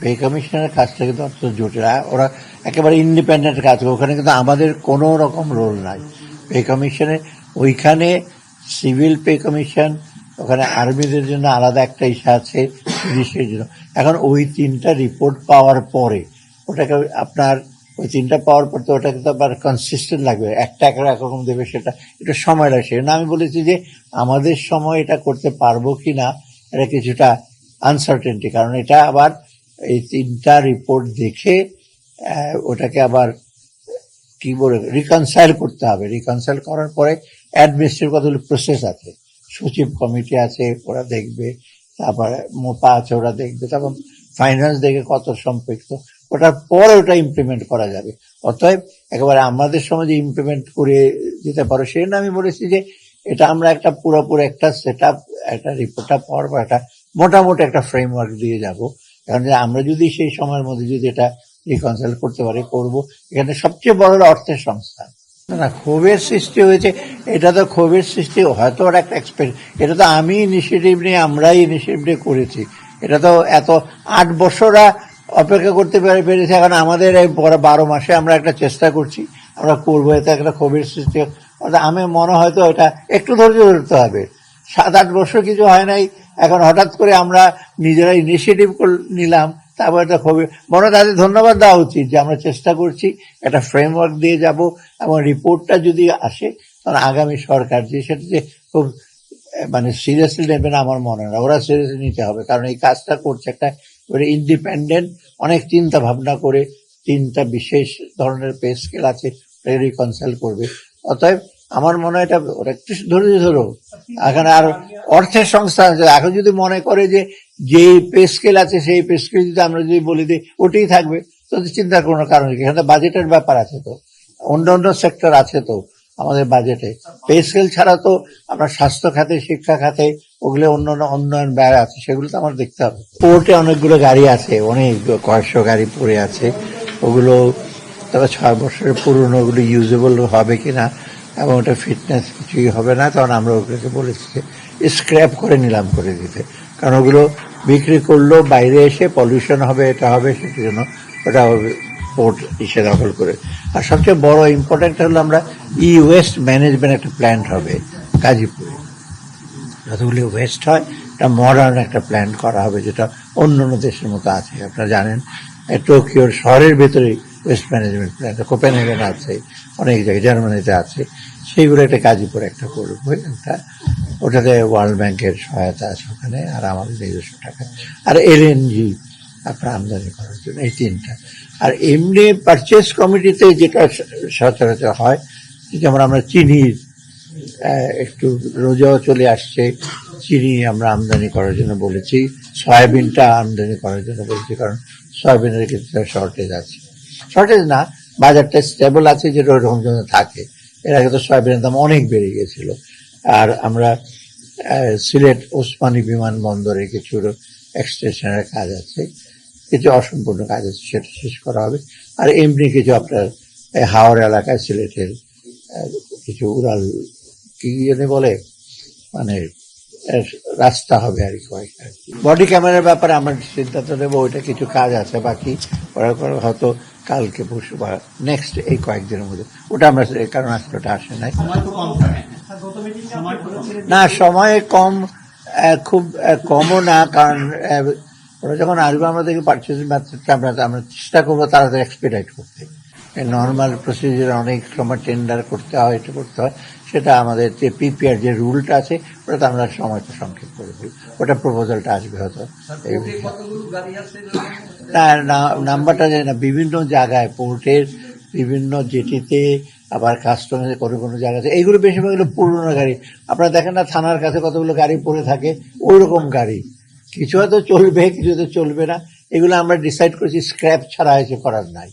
Pay কমিশনের কাজটা কিন্তু অত জটিল আর ওরা একেবারে ইন্ডিপেন্ডেন্ট কাজ করে। ওখানে কিন্তু আমাদের কোনো রকম রোল নাই। পে কমিশনে ওইখানে সিভিল পে কমিশন ওখানে আর্মিদের জন্য আলাদা একটা ইসা আছে, পুলিশের জন্য। এখন ওই তিনটা রিপোর্ট পাওয়ার পরে, ওটাকে আপনার ওই তিনটা পাওয়ার পর তো ওটা কিন্তু আবার কনসিস্টেন্ট লাগবে। একটা এক রকম দেবে সেটা, একটু সময় লাগছে না আমি বলেছি যে আমাদের সময় এটা করতে পারব কি না এটা কিছুটা আনসার্টেনটি কারণ এটা আবার এই তিনটা রিপোর্ট দেখে ওটাকে আবার, কি বলে রিকনসাইল করতে হবে। রিকনসাইল করার পরে অ্যাডমিনিস্ট্রেটিভ কতগুলো প্রসেস আছে? সচিব কমিটি আছে, ওরা দেখবে, তারপরে মোপা আছে, ওরা দেখবে, তখন ফাইন্যান্স দেখে কত সম্পৃক্ত। ওটার পরে ওটা ইমপ্লিমেন্ট করা যাবে। অতএব, একেবারে আমাদের সময় যে ইমপ্লিমেন্ট করে দিতে পারো। সেই জন্য আমি বলেছি যে, এটা আমরা একটা পুরোপুরি একটা সেট আপ একটা রিপোর্টটা পাওয়ার পর একটা মোটামুটি একটা ফ্রেমওয়ার্ক দিয়ে যাব। কারণ আমরা যদি সেই সময়ের মধ্যে যদি এটা রিকনসাইল করতে পারি, করব। এখানে সবচেয়ে বড় অর্থের সংস্থা না ক্ষোভের সৃষ্টি হয়েছে, এটা তো ক্ষোভের সৃষ্টি, হয়তো ওর একটা এক্সপেক্ট এটা তো আমি ইনিশিয়েটিভ নিয়ে, আমরাই ইনিশিয়েটিভ নিয়ে করেছি। এটা তো এত আট বছরা অপেক্ষা করতে পেরে, পেরেছে, এখন আমাদের এই বারো মাসে আমরা একটা চেষ্টা করছি, আমরা করব, এতে একটা ক্ষোভের সৃষ্টি। অর্থাৎ আমি মনে হয়তো এটা একটু ধৈর্য ধরতে হবে। সাত আট বছর কিছু হয় নাই এখন হঠাৎ করে আমরা নিজেরা ইনিশিয়েটিভ নিলাম, তারপর এটা খুবই মনে তাদের ধন্যবাদ দেওয়া উচিত যে আমরা চেষ্টা করছি একটা ফ্রেমওয়ার্ক দিয়ে যাব এবং রিপোর্টটা যদি আসে তখন আগামী সরকার যে সেটা যে খুব মানে সিরিয়াসলি নেবে না আমার মনে হয়। না ওরা সিরিয়াসলি নিতে হবে, কারণ এই কাজটা করছে একটা ইন্ডিপেন্ডেন্ট অনেক চিন্তা ভাবনা করে তিনটা বিশেষ ধরনের পে স্কেল আছে রিকনসাইল করবে। অতএব আমার মনে হয় এটা ওরা একটু ধৈর্য ধরো। এখানে আর অর্থের সংস্থা আছে। এখন যদি মনে করে যে যে পে স্কেল আছে, সেই পে স্কেল যদি আমরা যদি বলি দিই ওটাই থাকবে তো চিন্তার কোনো কারণ নেই। এখানে বাজেটের ব্যাপার আছে তো। অন্য অন্য সেক্টর আছে তো আমাদের বাজেটে পে স্কেল ছাড়া তো আমরা স্বাস্থ্য খাতে, শিক্ষা খাতে, ওগুলো অন্য উন্নয়ন ব্যয় আছে, সেগুলো তো আমার দেখতে হবে। পোর্টে অনেকগুলো গাড়ি আছে, অনেক কয়েকশো গাড়ি পড়ে আছে। ওগুলো তবে ছয় বছরের পুরনো, ওগুলো ইউজেবল হবে কিনা এবং ওটা ফিটনেস কিছুই হবে না তখন আমরা ওগুলোকে বলেছি যে স্ক্র্যাপ করে নিলাম করে দিতে। কারণ ওগুলো বিক্রি করলেও বাইরে এসে পলিউশন হবে, এটা হবে সেটার জন্য ওটা পোর্ট ইসে দখল করে। আর সবচেয়ে বড় ইম্পর্টেন্ট হলো আমরা ই ওয়েস্ট ম্যানেজমেন্ট একটা প্ল্যান্ট হবে, গাজীপুরে। যতগুলি ওয়েস্ট হয়, একটা মডার্ন একটা প্ল্যান করা হবে, যেটা অন্য অন্য দেশের মতো আছে, আপনারা জানেন। টোকিওর শহরের ভেতরে ওয়েস্ট ম্যানেজমেন্ট প্ল্যান কোপেনহেগেন আছে, অনেক জায়গায় জার্মানিতে আছে, সেইগুলো একটা গাজীপুর একটা করব একটা। ওটাতে ওয়ার্ল্ড ব্যাংকের সহায়তা আছে ওখানে, আর আমাদের নিজস্ব টাকা। আর এল এলএনজি আপনার আমদানি করার জন্য, এই তিনটা। আর এমনি পারচেস কমিটিতে যেটা সচরাচর হয়, যেমন আমরা চিনির একটু রোজাও চলে আসছে, চিনি আমরা আমদানি করার জন্য বলেছি, সয়াবিনটা আমদানি করার জন্য বলেছি, কারণ সয়াবিনের ক্ষেত্রে শর্টেজ আছে। শর্টেজ না, বাজারটা স্টেবল আছে, যেটা ওরকম জন্য থাকে। এর আগে তো সয়াবিনের দাম অনেক বেড়ে গেছিল আর আমরা সিলেট ওসমানী বিমানবন্দরে কিছু এক্সটেনশনের কাজ আছে। কিছু অসম্পূর্ণ কাজ আছে, সেটা শেষ করা হবে। আর এমনি কিছু আপনার হাওড় এলাকায় সিলেটের কিছু উড়াল, কি জানি বলে মানে রাস্তা হবে আর কি বডি ক্যামেরার ব্যাপারে আমরা সিদ্ধান্ত নেব, ওইটা কিছু কাজ আছে বাকি। ওরা হয়তো কালকে পরশু বা নেক্সট এই কয়েকদিনের মধ্যে। ওটা আমরা কারণ আসলে ওটা আসে নাই। না সময় কম খুব কমও না কারণ ওরা যখন আসবে আমরা পার্চেসিং ম্যাথডটা আমরা আমরা চেষ্টা করব তাড়াতাড়ি এক্সপিডাইট করতে। নর্মাল প্রসিজার অনেক সময় টেন্ডার করতে হয় এটা করতে হয়। সেটা আমাদের যে পিপিআর যে রুলটা আছে ওটা আমরা সময়টা সংক্ষেপ করে দিই। ওটা প্রপোজালটা আসবে হয়তো। না নাম্বারটা জানি না বিভিন্ন জায়গায় পোর্টের বিভিন্ন জেটিতে আবার কাস্টমারের কোনো কোনো জায়গা আছে। এইগুলো বেশিরভাগ হলো পুরনো গাড়ি। আপনারা দেখেন না থানার কাছে কতগুলো গাড়ি পড়ে থাকে? ওই রকম গাড়ি। কিছু হয়তো চলবে কিছু হয়তো চলবে না। এগুলো আমরা ডিসাইড করেছি স্ক্র্যাপ ছাড়া হয়েছে করার নাই।